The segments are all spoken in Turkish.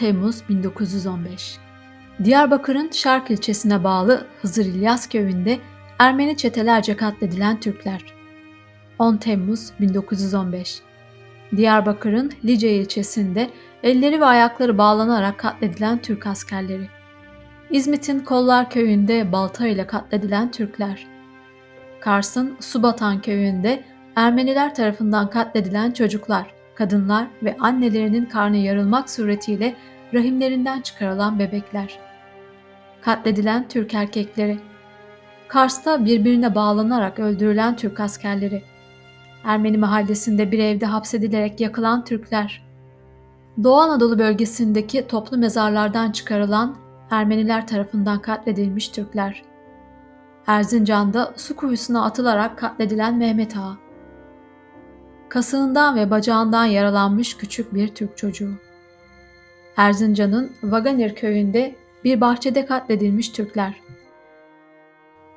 10 Temmuz 1915 Diyarbakır'ın Şark ilçesine bağlı Hızır İlyas köyünde Ermeni çetelerce katledilen Türkler. 10 Temmuz 1915 Diyarbakır'ın Lice ilçesinde elleri ve ayakları bağlanarak katledilen Türk askerleri. İzmit'in Kollar köyünde balta ile katledilen Türkler. Kars'ın Subatan köyünde Ermeniler tarafından katledilen çocuklar kadınlar ve annelerinin karnı yarılmak suretiyle rahimlerinden çıkarılan bebekler. Katledilen Türk erkekleri. Kars'ta birbirine bağlanarak öldürülen Türk askerleri. Ermeni mahallesinde bir evde hapsedilerek yakılan Türkler. Doğu Anadolu bölgesindeki toplu mezarlardan çıkarılan Ermeniler tarafından katledilmiş Türkler. Erzincan'da su kuyusuna atılarak katledilen Mehmet Ağa kasığından ve bacağından yaralanmış küçük bir Türk çocuğu. Erzincan'ın Vaganir köyünde bir bahçede katledilmiş Türkler.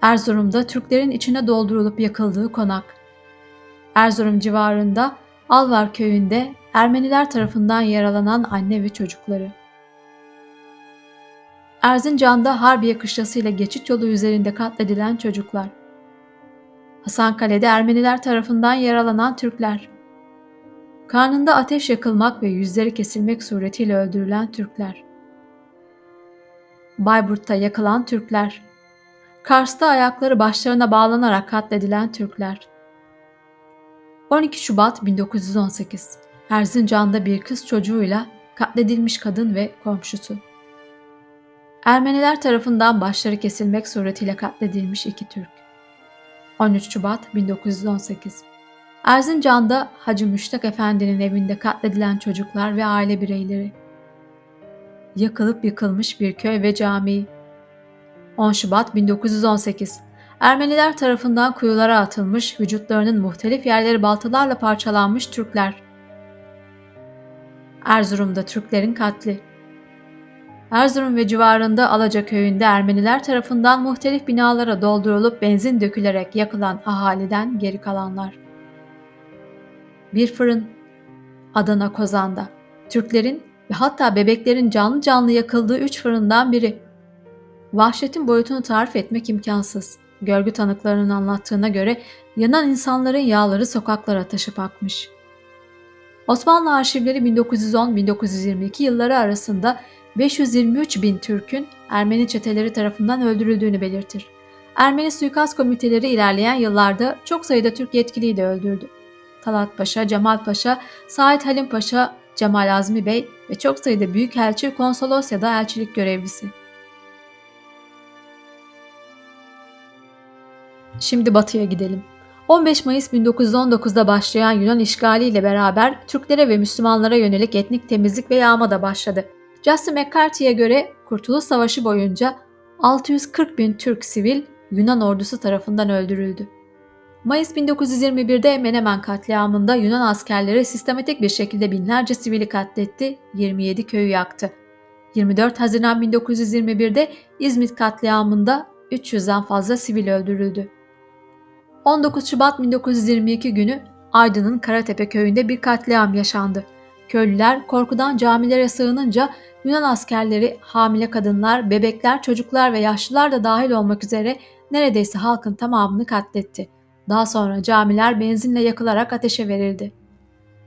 Erzurum'da Türklerin içine doldurulup yakıldığı konak. Erzurum civarında Alvar köyünde Ermeniler tarafından yaralanan anne ve çocukları. Erzincan'da Harbiye kışlasıyla geçit yolu üzerinde katledilen çocuklar. Hasankale'de Ermeniler tarafından yaralanan Türkler. Karnında ateş yakılmak ve yüzleri kesilmek suretiyle öldürülen Türkler. Bayburt'ta yakılan Türkler. Kars'ta ayakları başlarına bağlanarak katledilen Türkler. 12 Şubat 1918 Erzincan'da bir kız çocuğuyla katledilmiş kadın ve komşusu. Ermeniler tarafından başları kesilmek suretiyle katledilmiş iki Türk. 13 Şubat 1918 Erzincan'da Hacı Müştak Efendi'nin evinde katledilen çocuklar ve aile bireyleri. Yakılıp yıkılmış bir köy ve cami. 10 Şubat 1918 Ermeniler tarafından kuyulara atılmış, vücutlarının muhtelif yerleri baltalarla parçalanmış Türkler. Erzurum'da Türklerin katli. Erzurum ve civarında Alaca köyünde Ermeniler tarafından muhtelif binalara doldurulup benzin dökülerek yakılan ahaliden geri kalanlar. Bir fırın Adana Kozan'da Türklerin ve hatta bebeklerin canlı canlı yakıldığı üç fırından biri. Vahşetin boyutunu tarif etmek imkansız. Görgü tanıklarının anlattığına göre yanan insanların yağları sokaklara taşıp akmış. Osmanlı arşivleri 1910-1922 yılları arasında 523 bin Türk'ün Ermeni çeteleri tarafından öldürüldüğünü belirtir. Ermeni suikast komiteleri ilerleyen yıllarda çok sayıda Türk yetkiliyi de öldürdü. Talat Paşa, Cemal Paşa, Said Halim Paşa, Cemal Azmi Bey ve çok sayıda büyükelçi, konsolos ya da elçilik görevlisi. Şimdi batıya gidelim. 15 Mayıs 1919'da başlayan Yunan işgali ile beraber Türklere ve Müslümanlara yönelik etnik temizlik ve yağma da başladı. Justin McCarthy'ye göre Kurtuluş Savaşı boyunca 640 bin Türk sivil Yunan ordusu tarafından öldürüldü. Mayıs 1921'de Menemen katliamında Yunan askerleri sistematik bir şekilde binlerce sivili katletti, 27 köyü yaktı. 24 Haziran 1921'de İzmit katliamında 300'den fazla sivil öldürüldü. 19 Şubat 1922 günü Aydın'ın Karatepe köyünde bir katliam yaşandı. Köylüler korkudan camilere sığınınca Yunan askerleri hamile kadınlar, bebekler, çocuklar ve yaşlılar da dahil olmak üzere neredeyse halkın tamamını katletti. Daha sonra camiler benzinle yakılarak ateşe verildi.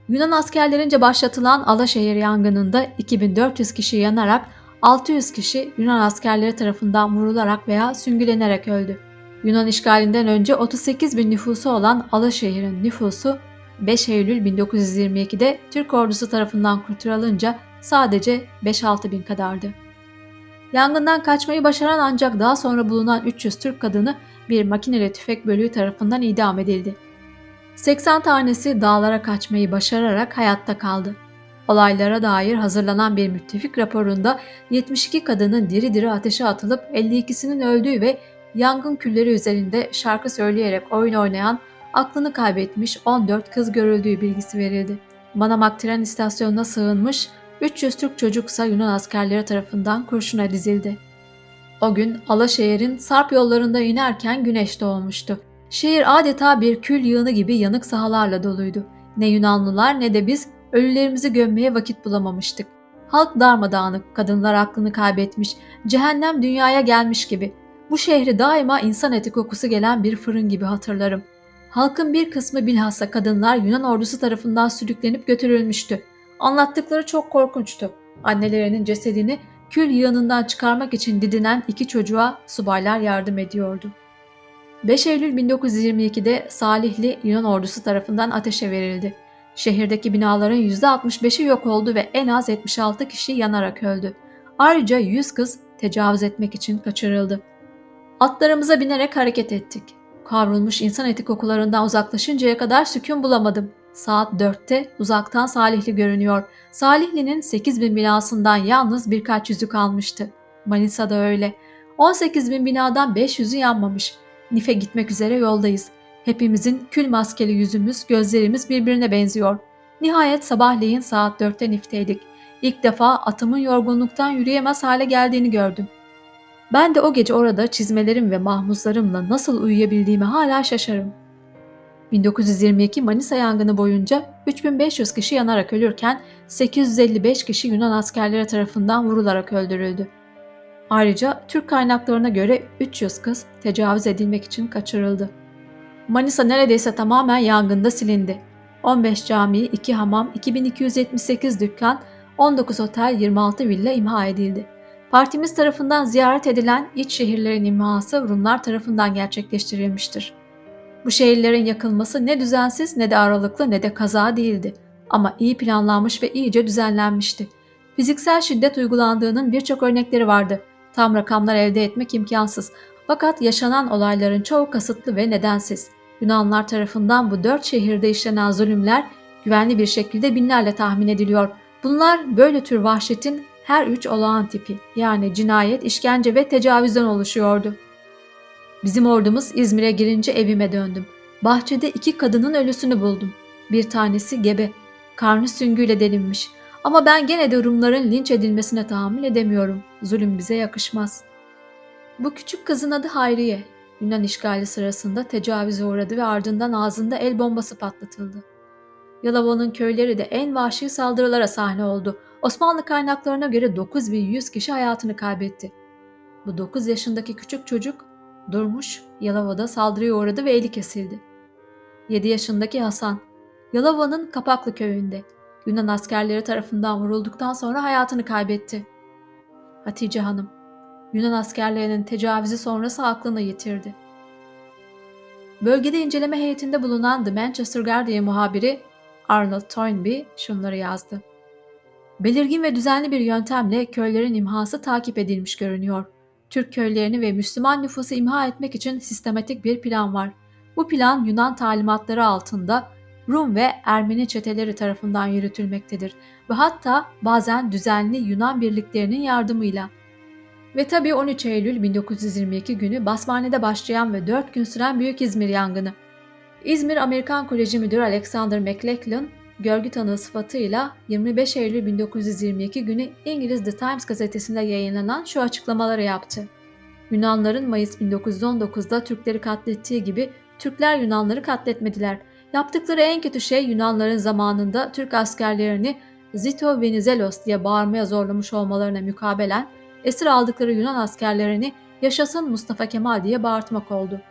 Yunan askerlerince başlatılan Alaşehir yangınında 2400 kişi yanarak 600 kişi Yunan askerleri tarafından vurularak veya süngülenerek öldü. Yunan işgalinden önce 38 bin nüfusu olan Alaşehir'in nüfusu 5 Eylül 1922'de Türk ordusu tarafından kurtarılınca sadece 5-6 bin kadardı. Yangından kaçmayı başaran ancak daha sonra bulunan 300 Türk kadını bir makineli tüfek bölüğü tarafından idam edildi. 80 tanesi dağlara kaçmayı başararak hayatta kaldı. Olaylara dair hazırlanan bir müttefik raporunda 72 kadının diri diri ateşe atılıp 52'sinin öldüğü ve yangın külleri üzerinde şarkı söyleyerek oyun oynayan aklını kaybetmiş 14 kız görüldüğü bilgisi verildi. Manamak tren istasyonuna sığınmış 300 Türk çocuksa Yunan askerleri tarafından kurşuna dizildi. O gün Alaşehir'in Sarp yollarında inerken güneş doğmuştu. Şehir adeta bir kül yığını gibi yanık sahalarla doluydu. Ne Yunanlılar ne de biz ölülerimizi gömmeye vakit bulamamıştık. Halk darmadağınık, kadınlar aklını kaybetmiş, cehennem dünyaya gelmiş gibi. Bu şehri daima insan eti kokusu gelen bir fırın gibi hatırlarım. Halkın bir kısmı bilhassa kadınlar Yunan ordusu tarafından sürüklenip götürülmüştü. Anlattıkları çok korkunçtu. Annelerinin cesedini kül yığınından çıkarmak için didinen iki çocuğa subaylar yardım ediyordu. 5 Eylül 1922'de Salihli Yunan ordusu tarafından ateşe verildi. Şehirdeki binaların %65'i yok oldu ve en az 76 kişi yanarak öldü. Ayrıca 100 kız tecavüz etmek için kaçırıldı. Atlarımıza binerek hareket ettik. Kavrulmuş insan eti kokularından uzaklaşıncaya kadar sükun bulamadım. Saat 4'te uzaktan Salihli görünüyor. Salihli'nin 8000 binasından yalnız birkaç yüzü kalmıştı. Manisa'da öyle. 18 bin binadan 500'ü yanmamış. Nif'e gitmek üzere yoldayız. Hepimizin kül maskeli yüzümüz, gözlerimiz birbirine benziyor. Nihayet sabahleyin saat 4'te Nif'teydik. İlk defa atımın yorgunluktan yürüyemez hale geldiğini gördüm. Ben de o gece orada çizmelerim ve mahmuzlarımla nasıl uyuyabildiğimi hala şaşarım. 1922 Manisa yangını boyunca 3500 kişi yanarak ölürken 855 kişi Yunan askerleri tarafından vurularak öldürüldü. Ayrıca Türk kaynaklarına göre 300 kız tecavüz edilmek için kaçırıldı. Manisa neredeyse tamamen yangında silindi. 15 cami, 2 hamam, 2278 dükkan, 19 otel, 26 villa imha edildi. Partimiz tarafından ziyaret edilen iç şehirlerin imhası Rumlar tarafından gerçekleştirilmiştir. Bu şehirlerin yakılması ne düzensiz ne de aralıklı ne de kaza değildi. Ama iyi planlanmış ve iyice düzenlenmişti. Fiziksel şiddet uygulandığının birçok örnekleri vardı. Tam rakamlar elde etmek imkansız. Fakat yaşanan olayların çoğu kasıtlı ve nedensiz. Yunanlar tarafından bu dört şehirde işlenen zulümler güvenli bir şekilde binlerle tahmin ediliyor. Bunlar böyle tür vahşetin her üç olağan tipi yani cinayet, işkence ve tecavüzden oluşuyordu. Bizim ordumuz İzmir'e girince evime döndüm. Bahçede iki kadının ölüsünü buldum. Bir tanesi gebe, karnı süngüyle delinmiş. Ama ben gene de Rumların linç edilmesine tahammül edemiyorum. Zulüm bize yakışmaz. Bu küçük kızın adı Hayriye. Yunan işgali sırasında tecavüze uğradı ve ardından ağzında el bombası patlatıldı. Yalova'nın köyleri de en vahşi saldırılara sahne oldu. Osmanlı kaynaklarına göre 9100 kişi hayatını kaybetti. Bu 9 yaşındaki küçük çocuk Durmuş, Yalova'da saldırıya uğradı ve eli kesildi. 7 yaşındaki Hasan, Yalova'nın Kapaklı köyünde Yunan askerleri tarafından vurulduktan sonra hayatını kaybetti. Hatice Hanım, Yunan askerlerinin tecavüzü sonrası aklını yitirdi. Bölgede inceleme heyetinde bulunan The Manchester Guardian muhabiri Arnold Toynbee şunları yazdı. Belirgin ve düzenli bir yöntemle köylerin imhası takip edilmiş görünüyor. Türk köylerini ve Müslüman nüfusu imha etmek için sistematik bir plan var. Bu plan Yunan talimatları altında Rum ve Ermeni çeteleri tarafından yürütülmektedir ve hatta bazen düzenli Yunan birliklerinin yardımıyla. Ve tabii 13 Eylül 1922 günü Basmane'de başlayan ve 4 gün süren Büyük İzmir yangını. İzmir Amerikan Koleji Müdürü Alexander McLachlan, görgü tanığı sıfatıyla 25 Eylül 1922 günü İngiliz The Times gazetesinde yayınlanan şu açıklamaları yaptı. Yunanların Mayıs 1919'da Türkleri katlettiği gibi Türkler Yunanları katletmediler. Yaptıkları en kötü şey Yunanların zamanında Türk askerlerini Zito Venizelos diye bağırmaya zorlamış olmalarına mukabelen esir aldıkları Yunan askerlerini yaşasın Mustafa Kemal diye bağırtmak oldu.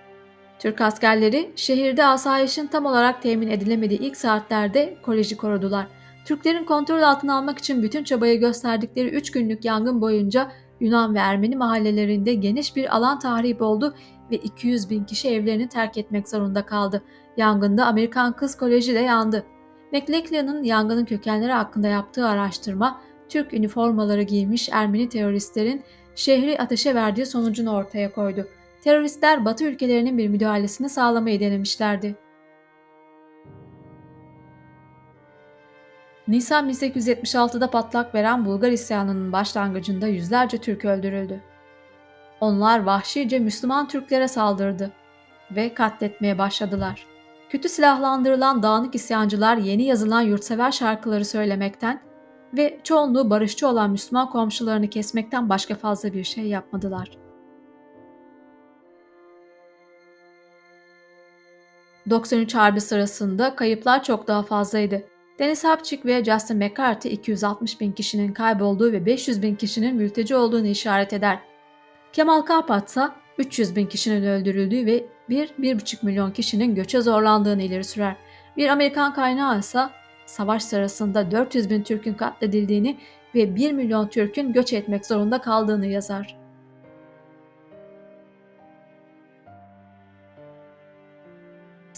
Türk askerleri şehirde asayişin tam olarak temin edilemediği ilk saatlerde koleji korudular. Türklerin kontrol altına almak için bütün çabayı gösterdikleri 3 günlük yangın boyunca Yunan ve Ermeni mahallelerinde geniş bir alan tahrip oldu ve 200 bin kişi evlerini terk etmek zorunda kaldı. Yangında Amerikan Kız Koleji de yandı. McLachlan'ın yangının kökenleri hakkında yaptığı araştırma, Türk üniformaları giymiş Ermeni teröristlerin şehri ateşe verdiği sonucunu ortaya koydu. Teröristler Batı ülkelerinin bir müdahalesini sağlamayı denemişlerdi. Nisan 1876'da patlak veren Bulgar isyanının başlangıcında yüzlerce Türk öldürüldü. Onlar vahşice Müslüman Türklere saldırdı ve katletmeye başladılar. Kötü silahlandırılan dağınık isyancılar yeni yazılan yurtsever şarkıları söylemekten ve çoğunluğu barışçı olan Müslüman komşularını kesmekten başka fazla bir şey yapmadılar. 93 Harbi sırasında kayıplar çok daha fazlaydı. Dennis Hapçik ve Justin McCarthy 260 bin kişinin kaybolduğu ve 500 bin kişinin mülteci olduğunu işaret eder. Kemal Karpat ise 300 bin kişinin öldürüldüğü ve 1-1,5 milyon kişinin göçe zorlandığını ileri sürer. Bir Amerikan kaynağı ise savaş sırasında 400 bin Türk'ün katledildiğini ve 1 milyon Türk'ün göç etmek zorunda kaldığını yazar.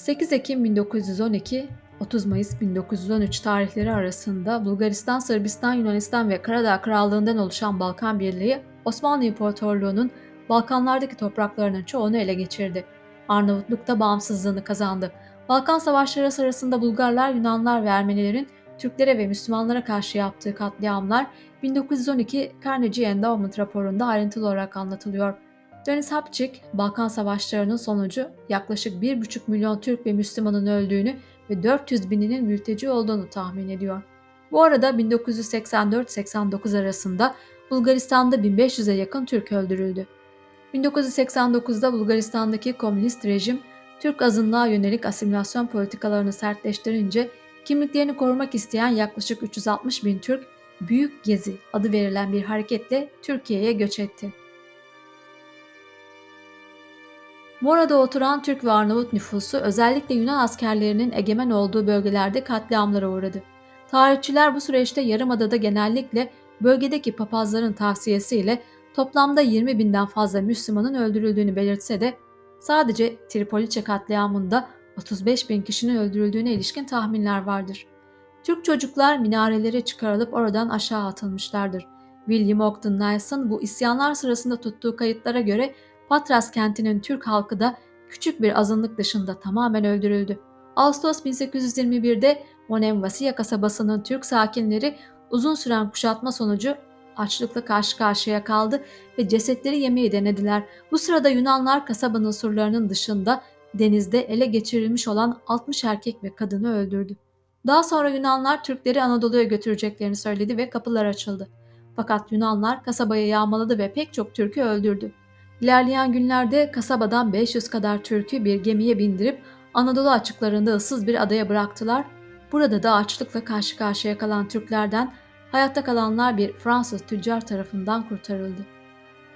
...8 Ekim 1912, 30 Mayıs 1913 tarihleri arasında Bulgaristan, Sırbistan, Yunanistan ve Karadağ Krallığından oluşan Balkan Birliği, Osmanlı İmparatorluğu'nun Balkanlardaki topraklarının çoğunu ele geçirdi. Arnavutluk da bağımsızlığını kazandı. Balkan Savaşları sırasında Bulgarlar, Yunanlar ve Ermenilerin Türklere ve Müslümanlara karşı yaptığı katliamlar 1912 Carnegie Endowment raporunda ayrıntılı olarak anlatılıyor. Denis Hapçik, Balkan Savaşları'nın sonucu yaklaşık 1,5 milyon Türk ve Müslümanın öldüğünü ve 400 bininin mülteci olduğunu tahmin ediyor. Bu arada 1984-89 arasında Bulgaristan'da 1500'e yakın Türk öldürüldü. 1989'da Bulgaristan'daki komünist rejim Türk azınlığa yönelik asimilasyon politikalarını sertleştirince kimliklerini korumak isteyen yaklaşık 360 bin Türk Büyük Gezi adı verilen bir hareketle Türkiye'ye göç etti. Mora'da oturan Türk ve Arnavut nüfusu özellikle Yunan askerlerinin egemen olduğu bölgelerde katliamlara uğradı. Tarihçiler bu süreçte Yarımada'da genellikle bölgedeki papazların tavsiyesiyle toplamda 20 binden fazla Müslümanın öldürüldüğünü belirtse de sadece Tripoliçe katliamında 35 bin kişinin öldürüldüğüne ilişkin tahminler vardır. Türk çocuklar minarelere çıkarılıp oradan aşağı atılmışlardır. William Ogden Nelson bu isyanlar sırasında tuttuğu kayıtlara göre Patras kentinin Türk halkı da küçük bir azınlık dışında tamamen öldürüldü. Ağustos 1821'de Monemvasiya kasabasının Türk sakinleri uzun süren kuşatma sonucu açlıkla karşı karşıya kaldı ve cesetleri yemeyi denediler. Bu sırada Yunanlar kasabanın surlarının dışında denizde ele geçirilmiş olan 60 erkek ve kadını öldürdü. Daha sonra Yunanlar Türkleri Anadolu'ya götüreceklerini söyledi ve kapılar açıldı. Fakat Yunanlar kasabayı yağmaladı ve pek çok Türk'ü öldürdü. İlerleyen günlerde kasabadan 500 kadar Türk'ü bir gemiye bindirip Anadolu açıklarında ıssız bir adaya bıraktılar. Burada da açlıkla karşı karşıya kalan Türklerden hayatta kalanlar bir Fransız tüccar tarafından kurtarıldı.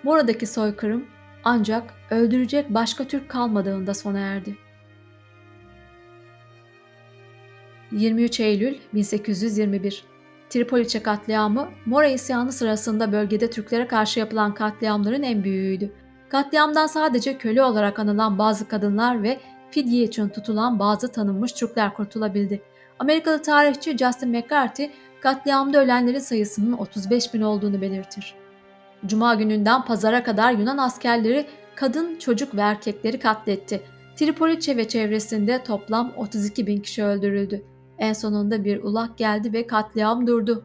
Buradaki soykırım ancak öldürecek başka Türk kalmadığında sona erdi. 23 Eylül 1821 Tripoliçe katliamı, Mora isyanı sırasında bölgede Türklere karşı yapılan katliamların en büyüğüydü. Katliamdan sadece köle olarak anılan bazı kadınlar ve fidye için tutulan bazı tanınmış Türkler kurtulabildi. Amerikalı tarihçi Justin McCarthy, katliamda ölenlerin sayısının 35 bin olduğunu belirtir. Cuma gününden pazara kadar Yunan askerleri kadın, çocuk ve erkekleri katletti. Tripoliçe ve çevresinde toplam 32 bin kişi öldürüldü. En sonunda bir ulak geldi ve katliam durdu.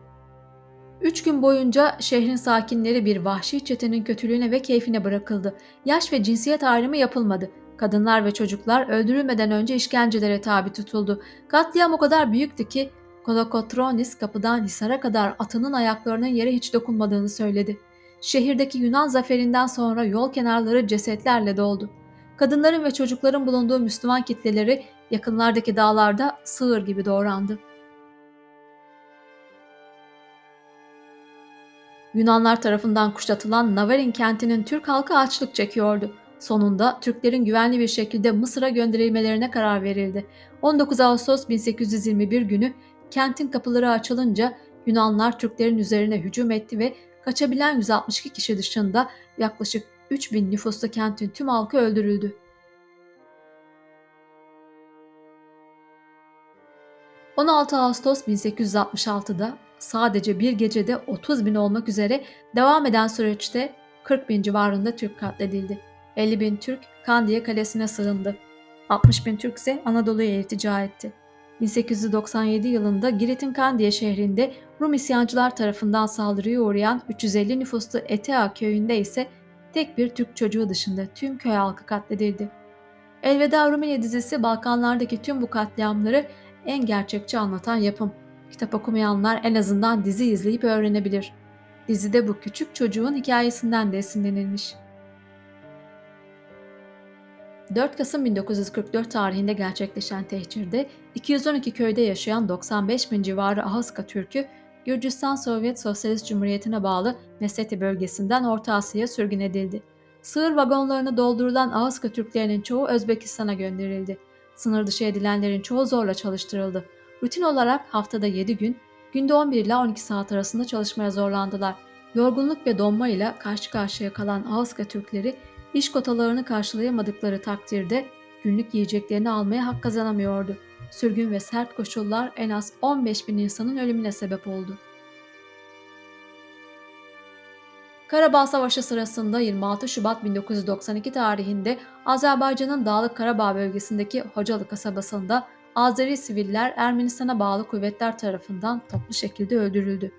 Üç gün boyunca şehrin sakinleri bir vahşi çetenin kötülüğüne ve keyfine bırakıldı. Yaş ve cinsiyet ayrımı yapılmadı. Kadınlar ve çocuklar öldürülmeden önce işkencelere tabi tutuldu. Katliam o kadar büyüktü ki Kolokotronis kapıdan Hisar'a kadar atının ayaklarının yere hiç dokunmadığını söyledi. Şehirdeki Yunan zaferinden sonra yol kenarları cesetlerle doldu. Kadınların ve çocukların bulunduğu Müslüman kitleleri yakınlardaki dağlarda sığır gibi doğrandı. Yunanlar tarafından kuşatılan Navarin kentinin Türk halkı açlık çekiyordu. Sonunda Türklerin güvenli bir şekilde Mısır'a gönderilmelerine karar verildi. 19 Ağustos 1821 günü kentin kapıları açılınca Yunanlar Türklerin üzerine hücum etti ve kaçabilen 162 kişi dışında yaklaşık 3000 nüfuslu kentin tüm halkı öldürüldü. ...16 Ağustos 1866'da sadece bir gecede 30 bin olmak üzere devam eden süreçte 40 bin civarında Türk katledildi. 50 bin Türk Kandiye Kalesi'ne sığındı. 60 bin Türk ise Anadolu'ya iltica etti. 1897 yılında Girit'in Kandiye şehrinde Rum isyancılar tarafından saldırıya uğrayan 350 nüfuslu Etea köyünde ise tek bir Türk çocuğu dışında tüm köy halkı katledildi. Elveda Rumeli dizisi Balkanlardaki tüm bu katliamları en gerçekçi anlatan yapım. Kitap okumayanlar en azından dizi izleyip öğrenebilir. Dizide bu küçük çocuğun hikayesinden de esinlenilmiş. 4 Kasım 1944 tarihinde gerçekleşen tehcirde 212 köyde yaşayan 95 bin civarı Ahıska Türk'ü Gürcistan Sovyet Sosyalist Cumhuriyeti'ne bağlı Meseti bölgesinden Orta Asya'ya sürgün edildi. Sığır vagonlarını doldurulan Ahıska Türklerinin çoğu Özbekistan'a gönderildi. Sınır dışı edilenlerin çoğu zorla çalıştırıldı. Rutin olarak haftada 7 gün, günde 11 ile 12 saat arasında çalışmaya zorlandılar. Yorgunluk ve donma ile karşı karşıya kalan Ahıska Türkleri iş kotalarını karşılayamadıkları takdirde günlük yiyeceklerini almaya hak kazanamıyordu. Sürgün ve sert koşullar en az 15 bin insanın ölümüne sebep oldu. Karabağ Savaşı sırasında 26 Şubat 1992 tarihinde Azerbaycan'ın Dağlık Karabağ bölgesindeki Hocalı kasabasında Azeri siviller Ermenistan'a bağlı kuvvetler tarafından toplu şekilde öldürüldü.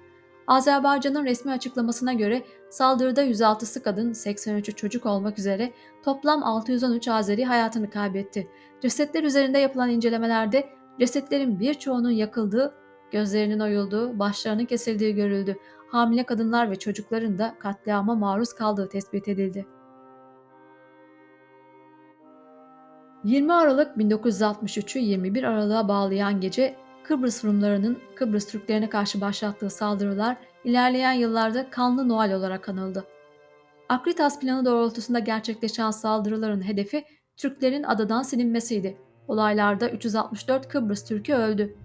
Azerbaycan'ın resmi açıklamasına göre saldırıda 106'sı kadın, 83'ü çocuk olmak üzere toplam 613 Azeri hayatını kaybetti. Cesetler üzerinde yapılan incelemelerde cesetlerin birçoğunun yakıldığı, gözlerinin oyulduğu, başlarının kesildiği görüldü. Hamile kadınlar ve çocukların da katliama maruz kaldığı tespit edildi. 20 Aralık 1963'ü 21 Aralık'a bağlayan gece Kıbrıs Rumlarının Kıbrıs Türklerine karşı başlattığı saldırılar ilerleyen yıllarda Kanlı Noel olarak anıldı. Akritas planı doğrultusunda gerçekleşen saldırıların hedefi Türklerin adadan silinmesiydi. Olaylarda 364 Kıbrıs Türk'ü öldü.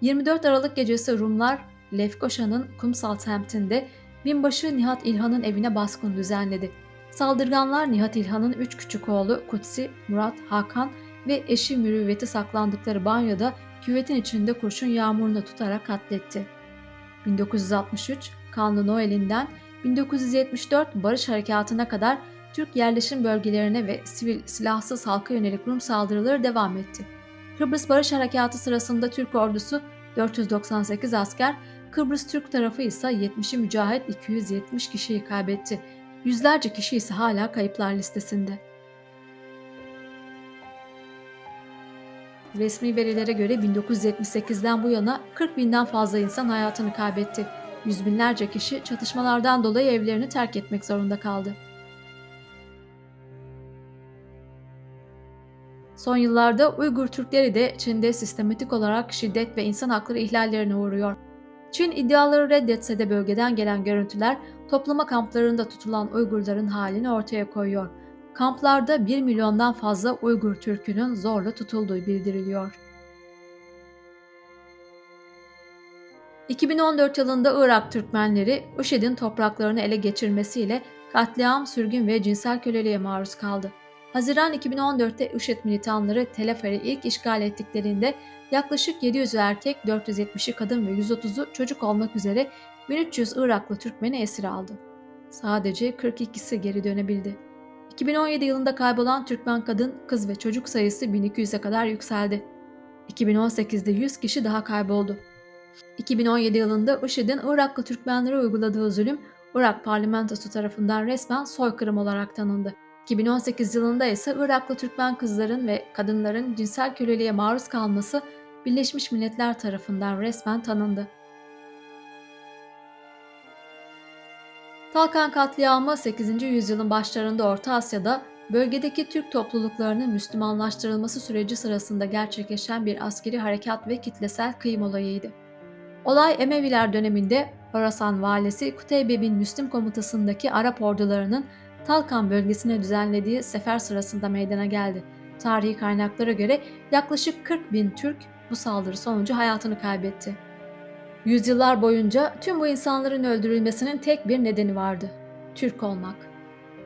24 Aralık gecesi Rumlar Lefkoşa'nın kumsal semtinde binbaşı Nihat İlhan'ın evine baskın düzenledi. Saldırganlar Nihat İlhan'ın üç küçük oğlu Kutsi, Murat, Hakan ve eşi Mürüvvet'i saklandıkları banyoda küvetin içinde kurşun yağmuruna tutarak katletti. 1963 Kanlı Noel'inden 1974 Barış Harekatı'na kadar Türk yerleşim bölgelerine ve sivil silahsız halka yönelik Rum saldırıları devam etti. Kıbrıs Barış Harekatı sırasında Türk ordusu 498 asker, Kıbrıs Türk tarafı ise 70'i mücahit 270 kişiyi kaybetti. Yüzlerce kişi ise hala kayıplar listesinde. Resmi verilere göre 1978'den bu yana 40 binden fazla insan hayatını kaybetti. Yüz binlerce kişi çatışmalardan dolayı evlerini terk etmek zorunda kaldı. Son yıllarda Uygur Türkleri de Çin'de sistematik olarak şiddet ve insan hakları ihlallerine uğruyor. Çin iddiaları reddetse de bölgeden gelen görüntüler toplama kamplarında tutulan Uygurların halini ortaya koyuyor. Kamplarda 1 milyondan fazla Uygur Türk'ünün zorla tutulduğu bildiriliyor. 2014 yılında Irak Türkmenleri IŞİD'in topraklarını ele geçirmesiyle katliam, sürgün ve cinsel köleliğe maruz kaldı. Haziran 2014'te IŞİD militanları Tel Afer'i ilk işgal ettiklerinde yaklaşık 700 erkek, 470'i kadın ve 130'u çocuk olmak üzere 1300 Iraklı Türkmeni esir aldı. Sadece 42'si geri dönebildi. 2017 yılında kaybolan Türkmen kadın, kız ve çocuk sayısı 1200'e kadar yükseldi. 2018'de 100 kişi daha kayboldu. 2017 yılında IŞİD'in Iraklı Türkmenlere uyguladığı zulüm, Irak parlamentosu tarafından resmen soykırım olarak tanındı. 2018 yılında ise Iraklı Türkmen kızların ve kadınların cinsel köleliğe maruz kalması Birleşmiş Milletler tarafından resmen tanındı. Talkan katliamı 8. yüzyılın başlarında Orta Asya'da bölgedeki Türk topluluklarının Müslümanlaştırılması süreci sırasında gerçekleşen bir askeri harekat ve kitlesel kıyım olayıydı. Olay Emeviler döneminde Horasan valisi Kuteybe bin Müslim komutasındaki Arap ordularının Talkan bölgesine düzenlediği sefer sırasında meydana geldi. Tarihi kaynaklara göre yaklaşık 40 bin Türk bu saldırı sonucu hayatını kaybetti. Yüzyıllar boyunca tüm bu insanların öldürülmesinin tek bir nedeni vardı. Türk olmak.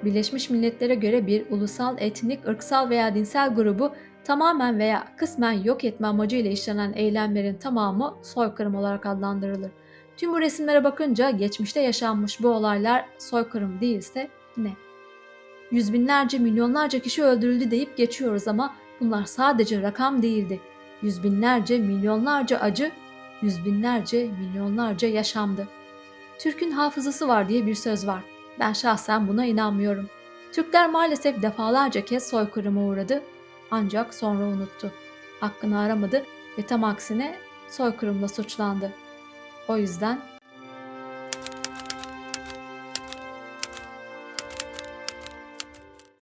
Birleşmiş Milletler'e göre bir ulusal, etnik, ırksal veya dinsel grubu tamamen veya kısmen yok etme amacıyla işlenen eylemlerin tamamı soykırım olarak adlandırılır. Tüm bu resimlere bakınca geçmişte yaşanmış bu olaylar soykırım değilse ne? Yüz binlerce, milyonlarca kişi öldürüldü deyip geçiyoruz ama bunlar sadece rakam değildi. Yüz binlerce, milyonlarca acı yüz binlerce, milyonlarca yaşamdı. Türk'ün hafızası var diye bir söz var. Ben şahsen buna inanmıyorum. Türkler maalesef defalarca kez soykırıma uğradı ancak sonra unuttu. Hakkını aramadı ve tam aksine soykırımla suçlandı. O yüzden